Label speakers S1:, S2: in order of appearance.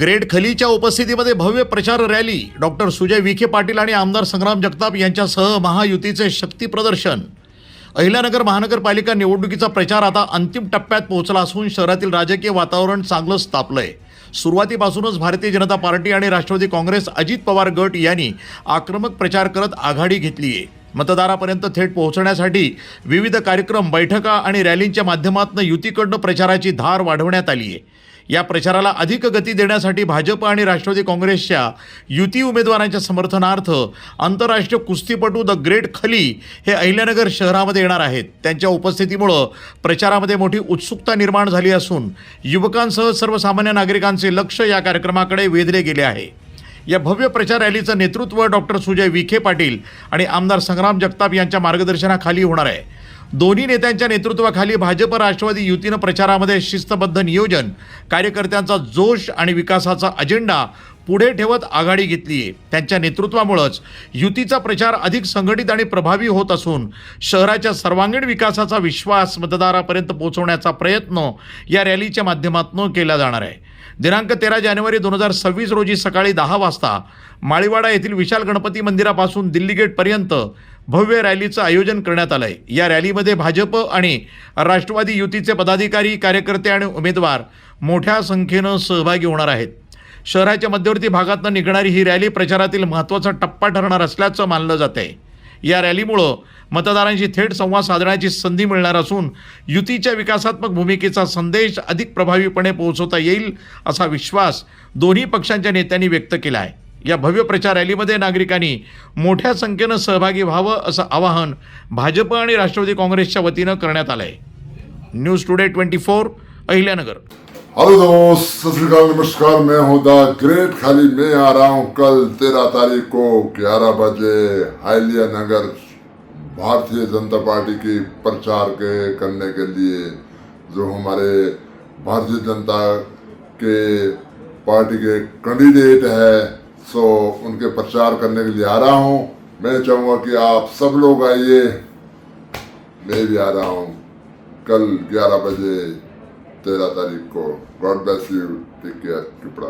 S1: Great खलीच्या उपस्थितीमध्ये भव्य प्रचार रॅली. डॉक्टर सुजय विखे पाटील आणि आमदार संग्राम जगताप यांच्यासह महायुतीचे शक्ती प्रदर्शन. अहिल्यानगर महानगरपालिका निवडणुकीचा प्रचार आता अंतिम टप्प्यात पोहोचला असून शहरातील राजकीय वातावरण चांगलंच तापलंय. सुरुवातीपासूनच भारतीय जनता पार्टी आणि राष्ट्रवादी काँग्रेस अजित पवार गट यांनी आक्रमक प्रचार करत आघाडी घेतली आहे. मतदारापर्यंत थेट पोहोचण्यासाठी विविध कार्यक्रम बैठका आणि रॅलींच्या माध्यमातून युतीकडनं प्रचाराची धार वाढवण्यात आली आहे. या प्रचाराला अधिक गती देण्यासाठी भाजप आणि राष्ट्रवादी काँग्रेसच्या युती उमेदवारांच्या समर्थनार्थ आंतरराष्ट्रीय कुस्तीपटू द ग्रेट खली हे अहिल्यानगर शहरामध्ये येणार आहेत. त्यांच्या उपस्थितीमुळं प्रचारामध्ये मोठी उत्सुकता निर्माण झाली असून युवकांसह सर्वसामान्य नागरिकांचे लक्ष या कार्यक्रमाकडे वेधले गेले आहे. या भव्य प्रचार रॅलीचं नेतृत्व डॉक्टर सुजय विखे पाटील आणि आमदार संग्राम जगताप यांच्या मार्गदर्शनाखाली होणार आहे. दोन्ही नेत्यांच्या नेतृत्वाखाली भाजप राष्ट्रवादी युतीनं प्रचारामध्ये शिस्तबद्ध नियोजन कार्यकर्त्यांचा जोश आणि विकासाचा अजेंडा पुढे ठेवत आघाडी घेतली आहे त्यांच्या नेतृत्वामुळंच युतीचा प्रचार अधिक संघटित आणि प्रभावी होत असून शहराच्या सर्वांगीण विकासाचा विश्वास मतदारापर्यंत पोहोचवण्याचा प्रयत्न या रॅलीच्या माध्यमातून केला जाणार आहे. दिनांक तेरा जानेवारी दोन हजार सव्वीस रोजी सकाळी दहा वाजता माळीवाडा येथील विशाल गणपती मंदिरापासून दिल्ली गेटपर्यंत भव्य रॅलीचं आयोजन करण्यात आलं आहे या रॅलीमध्ये भाजप आणि राष्ट्रवादी युतीचे पदाधिकारी कार्यकर्ते आणि उमेदवार मोठ्या संख्येनं सहभागी होणार आहेत. शहराच्या मध्यवर्ती भागातून निघणारी ही रॅली प्रचारातील महत्त्वाचा टप्पा ठरणार असल्याचं मानलं जात. आहे या रॅलीमुळं मतदारांशी थेट संवाद साधण्याची संधी मिळणार असून युतीच्या विकासात्मक भूमिकेचा संदेश अधिक प्रभावीपणे पोहोचवता येईल असा विश्वास दोन्ही पक्षांच्या नेत्यांनी व्यक्त केला आहे या भव्य प्रचार रॅलीमध्ये नागरिकांनी मोठ्या संख्येनं सहभागी व्हावं असं आवाहन भाजप आणि राष्ट्रवादी काँग्रेसच्या वतीनं करण्यात आलं आहे news today twenty four Ahilyanagar.
S2: Hello दोस्त, सत नमस्कार। मैं हूँ द ग्रेट खाली। मैं आ रहा हूँ कल तेरह तारीख को ग्यारह बजे हालिया नगर भारतीय जनता पार्टी की प्रचार के करने के लिए जो हमारे भारतीय जनता के पार्टी के कैंडिडेट है, सो उनके प्रचार करने के लिए आ रहा हूँ। मैं चाहूँगा कि आप सब लोग आइए। मैं भी आ रहा हूँ कल 11 बजे तेरह तारीख को God bless you take care टिपड़ा